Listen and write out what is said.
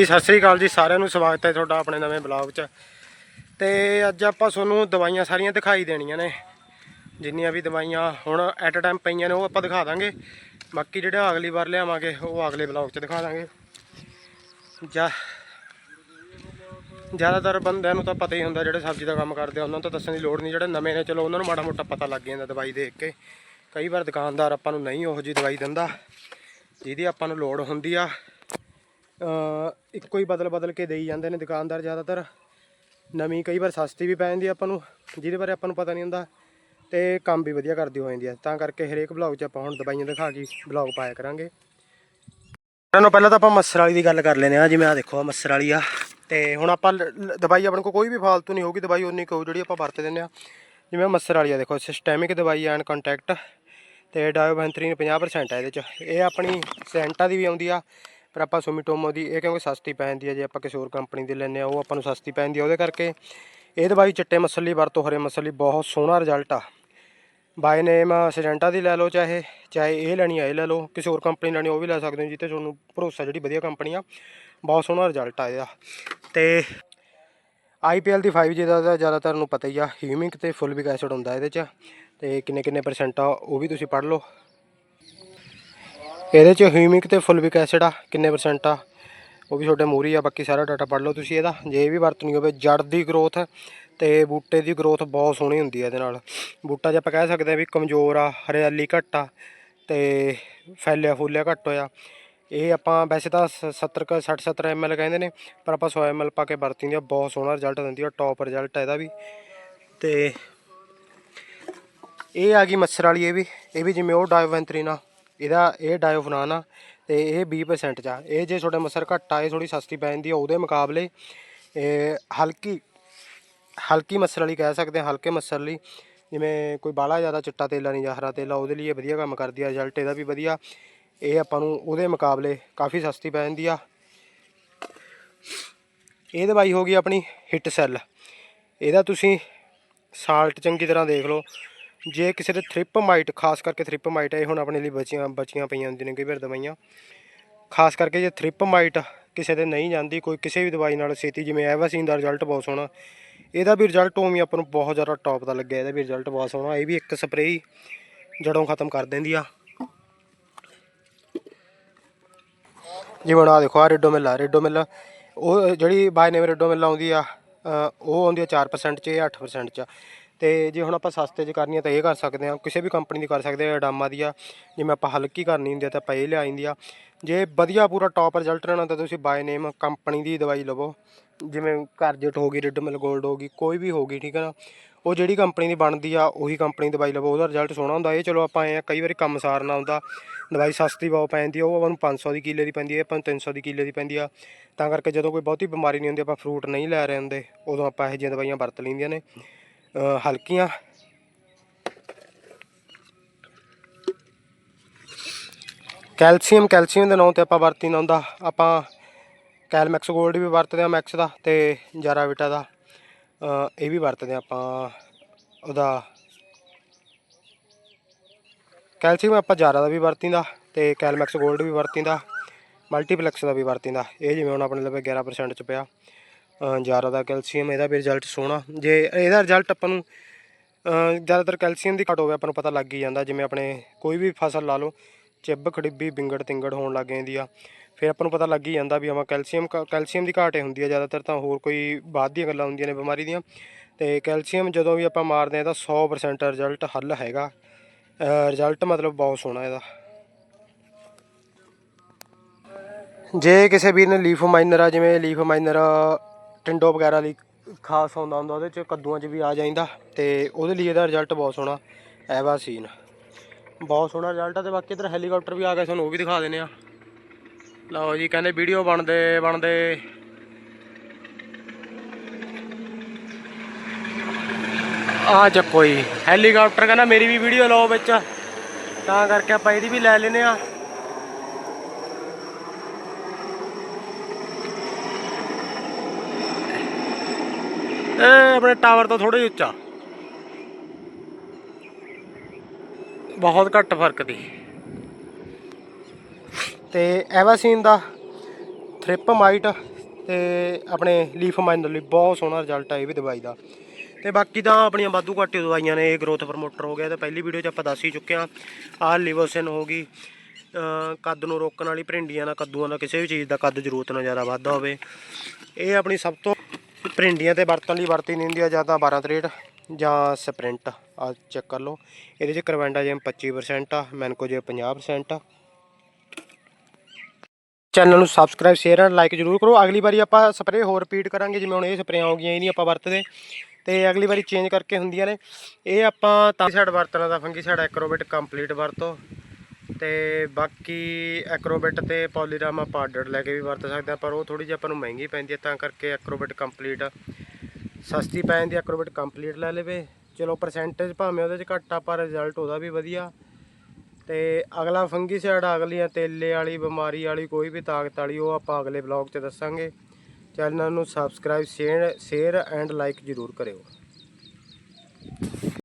ਜੀ, ਸਤਿ ਸ੍ਰੀ ਅਕਾਲ ਜੀ, ਸਾਰਿਆਂ ਨੂੰ ਸਵਾਗਤ ਹੈ ਤੁਹਾਡਾ ਆਪਣੇ ਨਵੇਂ ਬਲੌਗ 'ਚ। ਤੇ ਅੱਜ ਆਪਾਂ ਤੁਹਾਨੂੰ ਦਵਾਈਆਂ ਸਾਰੀਆਂ ਦਿਖਾਈ ਦੇਣੀਆਂ ਨੇ। ਜਿੰਨੀਆਂ ਵੀ ਦਵਾਈਆਂ ਹੁਣ ਐਟ ਅ ਟਾਈਮ ਪਈਆਂ ਨੇ, ਉਹ ਆਪਾਂ ਦਿਖਾ ਦਾਂਗੇ। ਬਾਕੀ ਜਿਹੜਾ ਅਗਲੀ ਵਾਰ ਲਿਆਵਾਂਗੇ, ਉਹ ਅਗਲੇ ਬਲੌਗ 'ਚ ਦਿਖਾ ਦਾਂਗੇ। ਜਾਂ, ਜ਼ਿਆਦਾਤਰ ਬੰਦਿਆਂ ਨੂੰ ਤਾਂ ਪਤਾ ਹੀ ਹੁੰਦਾ, ਜਿਹੜੇ ਸਬਜ਼ੀ ਦਾ ਕੰਮ ਕਰਦੇ ਆ, ਉਹਨਾਂ ਨੂੰ ਤਾਂ ਦੱਸਣ ਦੀ ਲੋੜ ਨਹੀਂ। ਜਿਹੜੇ ਨਵੇਂ ਨੇ, ਚਲੋ ਉਹਨਾਂ ਨੂੰ ਮਾੜਾ ਮੋਟਾ ਪਤਾ ਲੱਗ ਜਾਂਦਾ ਦਵਾਈ ਦੇਖ ਕੇ। ਕਈ ਵਾਰ ਦੁਕਾਨਦਾਰ ਆਪਾਂ ਨੂੰ ਨਹੀਂ ਉਹੋ ਜਿਹੀ ਦਵਾਈ ਦਿੰਦਾ, ਜਿਹਦੀ ਆਪਾਂ ਨੂੰ ਲੋੜ ਹੁੰਦੀ ਆ। ਇੱਕੋ ਹੀ ਬਦਲ ਬਦਲ ਕੇ ਦੇਈ ਜਾਂਦੇ ਨੇ ਦੁਕਾਨਦਾਰ ਜ਼ਿਆਦਾਤਰ। ਨਵੀਂ ਕਈ ਵਾਰ ਸਸਤੀ ਵੀ ਪੈ ਜਾਂਦੀ ਆਪਾਂ ਨੂੰ, ਜਿਹਦੇ ਬਾਰੇ ਆਪਾਂ ਨੂੰ ਪਤਾ ਨਹੀਂ ਹੁੰਦਾ ਤੇ ਕੰਮ ਵੀ ਵਧੀਆ ਕਰਦੀ ਹੋ ਜਾਂਦੀ ਆ। ਤਾਂ ਕਰਕੇ ਹਰੇਕ ਬਲੌਗ 'ਚ ਆਪਾਂ ਹੁਣ ਦਵਾਈਆਂ ਦਿਖਾ ਕੇ ਬਲੌਗ ਪਾਇਆ ਕਰਾਂਗੇ। ਸਾਰਿਆਂ ਨੂੰ ਪਹਿਲਾਂ ਤਾਂ ਆਪਾਂ ਮੱਸਰ ਵਾਲੀ ਦੀ ਗੱਲ ਕਰ ਲੈਨੇ ਆ ਜਿਵੇਂ ਆ ਦੇਖੋ ਆ ਮੱਸਰ ਵਾਲੀ ਆ। ਤੇ ਹੁਣ ਆਪਾਂ ਲ- ਦਵਾਈ ਆਪਣੇ ਕੋਲ ਕੋਈ ਵੀ ਫਾਲਤੂ ਨਹੀਂ ਹੋਊਗੀ, ਦਵਾਈ ਉਨੀ ਕੋ ਜਿਹੜੀ ਆਪਾਂ ਵਰਤ ਦਿੰਦੇ ਆ ਜਿਵੇਂ ਆਹ ਮੱਸਰ ਵਾਲੀ ਆ ਦੇਖੋ ਸਿਸਟੈਮਿਕ ਦਵਾਈ ਐਂਡ ਕੰਟੈਕਟ ਤੇ ਡਾਇਓਬੈਂਥਰੀਨ 50% ਹੈ ਇਹਦੇ ਚ। ਇਹ ਆਪਣੀ ਸੈਂਟਾ ਦੀ ਵੀ ਆਉਂਦੀ ਆ ਪਰ ਆਪਾਂ ਸੁਮੀਟੋਮੋ ਦੀ ਇਹ ਕਿਉਂਕਿ ਸਸਤੀ ਪੈ ਜਾਂਦੀ ਆ ਜੇ ਆਪਾਂ ਕਿਸੇ ਹੋਰ ਕੰਪਨੀ ਦੀ ਲੈਂਦੇ ਆ ਉਹ ਆਪਾਂ ਨੂੰ ਸਸਤੀ ਪੈ ਜਾਂਦੀ ਆ ਉਹਦੇ ਕਰਕੇ ਇਹ ਦਵਾਈ ਚਿੱਟੇ ਮੱਸਰ ਲਈ ਵਰਤੋਂ, ਹਰੇ ਮੱਸਰ ਲਈ ਬਹੁਤ ਸੋਹਣਾ ਰਿਜ਼ਲਟ ਆ। ਬਾਈ ਨੇਮ ਸਜੈਂਟਾ ਦੀ ਲੈ ਲਓ ਚਾਹੇ ਚਾਹੇ ਇਹ ਲੈਣੀ ਆ, ਇਹ ਲੈ ਲਓ। ਕਿਸੇ ਹੋਰ ਕੰਪਨੀ ਲੈਣੀ ਉਹ ਵੀ ਲੈ ਸਕਦੇ ਹੋ ਜਿੱਤੇ ਤੁਹਾਨੂੰ ਭਰੋਸਾ ਜਿਹੜੀ ਵਧੀਆ ਕੰਪਨੀ ਆ, ਬਹੁਤ ਸੋਹਣਾ ਰਿਜ਼ਲਟ ਆ ਇਹਦਾ। ਤੇ ਆਈਪੀਐਲ ਦੀ 5G ਦਾ ਤਾਂ ਜ਼ਿਆਦਾਤਰ ਨੂੰ ਪਤਾ ਹੀ ਆ ਹਿਊਮਿਕ ਤੇ ਫੁੱਲਵਿਕ ਐਸਿਡ ਹੁੰਦਾ ਇਹਦੇ 'ਚ। ਤੇ ਕਿੰਨੇ ਕਿੰਨੇ ਪਰਸੈਂਟ ਆ, ਉਹ ਵੀ ਤੁਸੀਂ ਪੜ੍ਹ ਲਓ। ਇਹਦੇ 'ਚ ਹਿਊਮਿਕ ਤੇ ਫੁਲਵਿਕ ਐਸਿਡ ਆ, ਕਿੰਨੇ ਪਰਸੈਂਟ ਆ? ਉਹ ਵੀ ਤੁਹਾਡੇ ਮੂਰੀ ਆ, ਬਾਕੀ ਸਾਰਾ ਡਾਟਾ ਪੜ੍ਹ ਲਓ ਤੁਸੀਂ ਇਹਦਾ। ਜੇ ਇਹ ਵੀ ਵਰਤਣੀ ਹੋਵੇ ਜੜ ਦੀ ਗਰੋਥ ਤੇ ਬੂਟੇ ਦੀ ਗਰੋਥ ਬਹੁਤ ਸੋਹਣੀ ਹੁੰਦੀ ਹੈ ਇਹਦੇ ਨਾਲ। ਬੂਟਾ ਜੇ ਆਪਾਂ ਕਹਿ ਸਕਦੇ ਆ ਵੀ ਕਮਜ਼ੋਰ ਆ, ਹਰਿਆਲੀ ਘੱਟ ਆ ਤੇ ਫੈਲਿਆ ਫੁੱਲਿਆ ਘੱਟ ਹੋਇਆ। ਇਹ ਆਪਾਂ ਵੈਸੇ ਤਾਂ 70 ਕ 60 70 ml ਕਹਿੰਦੇ ਨੇ, ਪਰ ਆਪਾਂ 100 ml ਪਾ ਕੇ ਵਰਤੀਂਦੇ ਆ, ਬਹੁਤ ਸੋਹਣਾ ਰਿਜ਼ਲਟ ਦਿੰਦੀ ਆ ਟੌਪ ਰਿਜ਼ਲਟ ਹੈ ਇਹਦਾ ਵੀ। ਤੇ ਇਹ ਆ ਗਈ ਮੱਛਰ ਵਾਲੀ, ਇਹ ਵੀ ਇਹ ਵੀ ਜਿਵੇਂ ਉਹ ਡਾਇਓਵੈਂਥਰੀਨ ਆ। ਇਹਦਾ ਇਹ ਡਾਇਓਫਨਾਨ ਆ ਤੇ ਇਹ 20% ਚ ਆ। ਇਹ ਜੇ ਤੁਹਾਡੇ ਮੱਛਰ ਘੱਟ ਆ, ਇਹ ਥੋੜੀ ਸਸਤੀ ਪੈ ਜਾਂਦੀ ਆ, ਉਹਦੇ ਮੁਕਾਬਲੇ ਇਹ ਹਲਕੀ ਹਲਕੀ ਮੱਛਰ ਵਾਲੀ ਕਹਿ ਸਕਦੇ ਹਾਂ ਹਲਕੇ ਮੱਛਰ ਲਈ, ਜਿਵੇਂ ਕੋਈ ਬਾਹਲਾ ਜ਼ਿਆਦਾ ਚਿੱਟਾ ਤੇਲਾ ਨਹੀਂ ਜਾਂ ਹਰਾ ਤੇਲਾ, ਉਹਦੇ ਲਈ ਇਹ ਵਧੀਆ ਕੰਮ ਕਰਦੀ ਆ ਰਿਜ਼ਲਟ ਇਹਦਾ ਵੀ ਵਧੀਆ। ਇਹ ਆਪਾਂ ਨੂੰ ਉਹਦੇ ਮੁਕਾਬਲੇ ਕਾਫੀ ਸਸਤੀ ਪੈ ਜਾਂਦੀ ਆ। ਇਹ ਦਵਾਈ ਹੋ ਗਈ ਆਪਣੀ ਹਿੱਟ ਸੈੱਲ। ਇਹਦਾ ਤੁਸੀਂ ਸਾਲਟ ਚੰਗੀ ਤਰ੍ਹਾਂ ਦੇਖ ਲਓ। ਜੇ ਕਿਸੇ ਦੇ ਥ੍ਰਿਪ ਮਾਈਟ ਖਾਸ ਕਰਕੇ ਥ੍ਰਿਪ ਮਾਈਟ ਇਹ ਹੁਣ ਆਪਣੇ ਲਈ ਬਚੀਆਂ ਬਚੀਆਂ ਪਈਆਂ ਹੁੰਦੀਆਂ ਨੇ, ਕਈ ਵਾਰ ਦਵਾਈਆਂ। ਖਾਸ ਕਰਕੇ ਜੇ ਥ੍ਰਿਪ ਮਾਈਟ ਕਿਸੇ ਦੇ ਨਹੀਂ ਜਾਂਦੀ, ਕੋਈ ਕਿਸੇ ਵੀ ਦਵਾਈ ਨਾਲ ਛੇਤੀ, ਜਿਵੇਂ ਐਵਾਸੀਨ ਦਾ ਰਿਜ਼ਲਟ ਬਹੁਤ ਸੋਹਣਾ। ਇਹਦਾ ਵੀ ਰਿਜ਼ਲਟ ਉਵੇਂ ਆਪਾਂ ਨੂੰ ਬਹੁਤ ਜ਼ਿਆਦਾ ਟੌਪ ਦਾ ਲੱਗਿਆ, ਇਹਦਾ ਵੀ ਰਿਜ਼ਲਟ ਬਹੁਤ ਸੋਹਣਾ। ਇਹ ਵੀ ਇੱਕ ਸਪਰੇਅ ਜੜੋਂ ਖਤਮ ਕਰ ਦਿੰਦੀ ਆ। ਜਿਵੇਂ ਹੁਣ ਆ ਦੇਖੋ ਆ ਰੈਡੋਮਿਲ ਆ ਰੈਡੋਮਿਲ ਉਹ ਜਿਹੜੀ ਬਾਈ ਨੇਮ ਰੈਡੋਮਿਲ ਆਉਂਦੀ ਆ ਉਹ ਆਉਂਦੀ ਆ 4% ਚ, ਇਹ 8% ਚ। ਤੇ ਜੇ ਹੁਣ ਆਪਾਂ ਸਸਤੇ ਚ ਕਰਨੀ ਆ ਤਾਂ ਇਹ ਕਰ ਸਕਦੇ ਆ। ਕਿਸੇ ਵੀ ਕੰਪਨੀ ਦੀ ਕਰ ਸਕਦੇ ਆ ਡਾਮਾ ਦੀ ਆ। ਜਿਵੇਂ ਆਪਾਂ ਹਲਕੀ ਕਰਨੀ ਹੁੰਦੀ ਆ ਤਾਂ ਆਪਾਂ ਇਹ ਲਿਆ ਜਾਂਦੀ ਆ। ਜੇ ਵਧੀਆ ਪੂਰਾ ਟੌਪ ਰਿਜ਼ਲਟ ਲੈਣਾ ਤਾਂ ਤੁਸੀਂ ਬਾਏ ਨੇਮ ਕੰਪਨੀ ਦੀ ਦਵਾਈ ਲਵੋ। ਜਿਵੇਂ ਕਰਜਟ ਹੋ ਗਈ ਰੈਡਮਿਲ 골ਡ ਹੋ ਗਈ, ਕੋਈ ਵੀ ਹੋ ਗਈ, ਠੀਕ ਹੈ ਨਾ? ਉਹ ਜਿਹੜੀ ਕੰਪਨੀ ਦੀ ਬਣਦੀ ਆ, ਉਹੀ ਕੰਪਨੀ ਦੀ ਦਵਾਈ ਲਵੋ। ਉਹਦਾ ਰਿਜ਼ਲਟ ਸੋਹਣਾ ਹੁੰਦਾ। ਇਹ ਚਲੋ ਆਪਾਂ ਐ ਆ, ਕਈ ਵਾਰੀ ਕੰਮ ਸਾਰਨਾ ਹੁੰਦਾ। ਦਵਾਈ ਸਸਤੀ ਬਹੁਤ ਪੈ ਜਾਂਦੀ ਆ, ਉਹ ਆਪਾਂ ਨੂੰ 500 ਦੀ ਕਿੱਲੇ ਦੀ ਪੈਂਦੀ ਹੈ ਆਪਾਂ ਨੂੰ 300 ਦੀ ਕਿੱਲੇ ਦੀ ਪੈਂਦੀ ਆ। ਤਾਂ ਕਰਕੇ ਜਦੋਂ ਕੋਈ ਬਹੁਤੀ ਬਿਮਾਰੀ ਨਹੀਂ ਹੁੰਦੀ, ਆਪਾਂ ਫਰੂਟ ਨਹੀਂ ਲੈ ਰਹੇ ਹੁੰਦੇ। ਉਦੋਂ ਆਪਾਂ ਇਹੋ ਜਿਹੀਆਂ ਦਵਾਈਆਂ ਵਰਤ ਲੈਂਦੀਆਂ ਨੇ। ਹਲਕੀਆਂ। ਕੈਲਸ਼ੀਅਮ ਕੈਲਸ਼ੀਅਮ ਦੇ ਨਾਂ ਤੇ ਆਪਾਂ ਵਰਤੀ ਨਾ ਹੁੰਦਾ। ਆਪਾਂ ਕੈਲਮੈਕਸ 골ਡ ਵੀ ਵਰਤਦੇ ਆ ਮੈਕਸ ਦਾ ਤੇ ਜਾਰਾਵਿਟਾ ਦਾ। ਇਹ ਵੀ ਵਰਤਦੇ ਆ ਆਪਾਂ ਉਹਦਾ। ਕੈਲਸ਼ੀਅਮ ਆਪਾਂ ਜਾਰਾ ਦਾ ਵੀ ਵਰਤੀਂਦਾ ਤੇ ਕੈਲਮੈਕਸ 골ਡ ਵੀ ਵਰਤੀਂਦਾ। ਮਲਟੀਪਲੈਕਸ ਦਾ ਵੀ ਵਰਤੀਂਦਾ। ਇਹ ਜਿਵੇਂ ਹੁਣ ਆਪਣੇ ਲਵੇ 11% ਚ ਪਿਆ। ਜ਼ਿਆਦਾ ਦਾ ਕੈਲਸ਼ੀਅਮ, ਇਹਦਾ ਵੀ ਰਿਜ਼ਲਟ ਸੋਹਣਾ। ਜੇ ਇਹਦਾ ਰਿਜ਼ਲਟ ਆਪਾਂ ਨੂੰ ਜ਼ਿਆਦਾਤਰ ਕੈਲਸ਼ੀਅਮ ਦੀ ਘਟ ਹੋਵੇ, ਆਪਾਂ ਨੂੰ ਪਤਾ ਲੱਗ ਹੀ ਜਾਂਦਾ, ਜਿਵੇਂ ਆਪਣੇ ਕੋਈ ਵੀ ਫਸਲ ਲਾ ਲਓ, ਚਿੱਬ, ਖੜਿੱਬੀ, ਬਿੰਗੜ, ਤਿੰਗੜ ਹੋਣ ਲੱਗ ਜਾਂਦੀ ਆ। ਫਿਰ ਆਪਾਂ ਨੂੰ ਪਤਾ ਲੱਗ ਹੀ ਜਾਂਦਾ ਵੀ ਆਪਾਂ ਕੈਲਸ਼ੀਅਮ ਕੈਲਸ਼ੀਅਮ ਦੀ ਘਾਟ ਹੀ ਹੁੰਦੀ ਆ, ਜ਼ਿਆਦਾਤਰ ਤਾਂ ਹੋਰ ਕੋਈ ਬਾਅਦ ਦੀਆਂ ਗੱਲਾਂ ਹੁੰਦੀਆਂ ਨੇ ਬਿਮਾਰੀ ਦੀਆਂ। ਤੇ ਕੈਲਸ਼ੀਅਮ ਜਦੋਂ ਵੀ ਆਪਾਂ ਮਾਰਦੇ ਆ ਤਾਂ 100% ਰਿਜ਼ਲਟ ਹੱਲ ਹੈਗਾ। ਰਿਜ਼ਲਟ ਮਤਲਬ ਬਹੁਤ ਸੋਹਣਾ ਇਹਦਾ। ਜੇ ਕਿਸੇ ਵੀਰ ਨੇ ਲੀਫ ਮਾਈਨਰ ਆ, ਜਿਵੇਂ ਲੀਫ ਮਾਈਨਰ ਟਿੰਡੋ ਵਗੈਰਾ ਲਈ ਖਾਸ ਹੁੰਦਾ ਹੁੰਦਾ, ਉਹਦੇ ਚ ਕੱਦੂਆਂ ਚ ਵੀ ਆ ਜਾਂਦਾ ਤੇ ਉਹਦੇ ਲਈ ਇਹਦਾ ਰਿਜ਼ਲਟ ਬਹੁਤ ਸੋਹਣਾ ਐਵਾ ਸੀਨ ਬਹੁਤ ਸੋਹਣਾ ਰਿਜ਼ਲਟ ਆ ਤੇ ਬਾਕੀ ਇਧਰ ਹੈਲੀਕਾਪਟਰ ਵੀ ਆ ਗਿਆ ਤੁਹਾਨੂੰ ਉਹ ਵੀ ਦਿਖਾ ਦਿੰਨੇ ਆ ਲਓ ਜੀ, ਕਹਿੰਦੇ ਵੀਡੀਓ ਬਣਦੇ ਬਣਦੇ। ਆ ਚੱਕੋ ਜੀ ਹੈਲੀਕਾਪਟਰ ਕਹਿੰਦਾ ਮੇਰੀ ਵੀ ਵੀਡੀਓ ਲਓ ਵਿੱਚ। ਤਾਂ ਕਰਕੇ ਆਪਾਂ ਇਹਦੀ ਵੀ ਲੈ ਲੈਨੇ ਆ ਇਹ ਆਪਣੇ ਟਾਵਰ ਤੋਂ ਥੋੜਾ ਜਿਹਾ ਉੱਚਾ। ਬਹੁਤ ਘੱਟ ਫ਼ਰਕ ਦੀ। ਤੇ ਐਵਾਸੀਨ ਦਾ ਥ੍ਰਿਪ ਮਾਈਟ ਤੇ ਆਪਣੇ ਲੀਫ ਮਾਈਨਰ ਲਈ ਬਹੁਤ ਸੋਹਣਾ ਰਿਜ਼ਲਟ ਆ ਇਹ ਵੀ ਦਵਾਈ ਦਾ। ਤੇ ਬਾਕੀ ਤਾਂ ਆਪਣੀਆਂ ਵਾਧੂ ਘਾਟੇ ਦਵਾਈਆਂ ਨੇ, ਇਹ ਗਰੋਥ ਪ੍ਰਮੋਟਰ ਹੋ ਗਿਆ, ਤੇ ਪਹਿਲੀ ਵੀਡੀਓ 'ਚ ਆਪਾਂ ਦੱਸ ਹੀ ਚੁੱਕੇ ਆ ਆਹ ਲਿਵੋਸਿਨ ਹੋ ਗਈ। ਕੱਦ ਨੂੰ ਰੋਕਣ ਵਾਲੀ ਭਰਿੰਡੀਆਂ ਦਾ, ਕੱਦੂਆਂ ਦਾ ਕਿਸੇ ਵੀ ਚੀਜ਼ ਦਾ ਕੱਦ ਜ਼ਰੂਰਤ ਨਾ ਜ਼ਿਆਦਾ ਵੱਧਦਾ ਹੋਵੇ। ਇਹ ਆਪਣੀ ਸਭ ਤੋਂ ਭਰਿੰਡੀਆਂ ਤੇ ਵਰਤਣ ਲਈ ਵਰਤੀ ਨਹੀਂ ਹੁੰਦੀ, ਆ ਜਾਂ ਤਾਂ 12 ਤਰੇਟ ਜਾਂ ਸਪ੍ਰਿੰਟ, ਆ ਚੈੱਕ ਕਰ ਲਓ। ਇਹਦੇ 'ਚ ਕਰਵੈਂਡਾ ਜਿਮ 25% ਆ, ਮੈਨਕੋ ਜੇ 50% ਆ। ਚੈਨਲ ਨੂੰ ਸਬਸਕ੍ਰਾਈਬ ਸ਼ੇਅਰ ਐਂਡ ਲਾਈਕ ਜਰੂਰ ਕਰੋ। ਅਗਲੀ ਵਾਰੀ ਆਪਾਂ ਸਪਰੇਅ ਹੋਰ ਰਿਪੀਟ ਕਰਾਂਗੇ, ਜਿਵੇਂ ਹੁਣ ਇਹ ਸਪਰੇਆਂ ਹੋ ਗਈਆਂ ਇਹ ਨਹੀਂ ਆਪਾਂ ਵਰਤਦੇ। ਤੇ ਅਗਲੀ ਵਾਰੀ ਚੇਂਜ ਕਰਕੇ ਹੁੰਦੀਆਂ ਨੇ। ਇਹ ਆਪਾਂ ਤਾਂ ਸਾਈਡ ਵਰਤਣਾ ਦਾ ਫੰਗੀ ਸਾਈਡ ਐਕਰੋਬਿਟ ਕੰਪਲੀਟ ਵਰਤੋ। ਤੇ ਬਾਕੀ ਐਕਰੋਬਿਟ ਤੇ ਪੋਲੀਰਾਮਾ ਪਾਊਡਰ ਲੈ ਕੇ ਵੀ ਵਰਤ ਸਕਦੇ ਆ ਪਰ ਉਹ ਥੋੜੀ ਜਿਹੀ ਆਪਾਂ ਨੂੰ ਮਹਿੰਗੀ ਪੈਂਦੀ ਹੈ, ਤਾਂ ਕਰਕੇ ਐਕਰੋਬਿਟ ਕੰਪਲੀਟ ਸਸਤੀ ਪੈ ਜਾਂਦੀ ਐਕਰੋਬਿਟ ਕੰਪਲੀਟ ਲੈ ਲਵੇ। ਚਲੋ ਪਰਸੈਂਟੇਜ ਭਾਵੇਂ ਉਹਦੇ ਚ ਘੱਟ ਆ, ਪਰ ਰਿਜ਼ਲਟ ਉਹਦਾ ਵੀ ਵਧੀਆ। ਤੇ ਅਗਲਾ ਫੰਗੀਸਾਈਡ ਅਗਲੀਆਂ ਤੇਲੇ ਵਾਲੀ, ਬਿਮਾਰੀ ਵਾਲੀ, ਕੋਈ ਵੀ ਤਾਕਤ ਵਾਲੀ, ਉਹ ਆਪਾਂ ਅਗਲੇ ਬਲੌਗ 'ਚ ਦੱਸਾਂਗੇ। ਚੈਨਲ ਨੂੰ subscribe share share and like ਜ਼ਰੂਰ ਕਰਿਓ।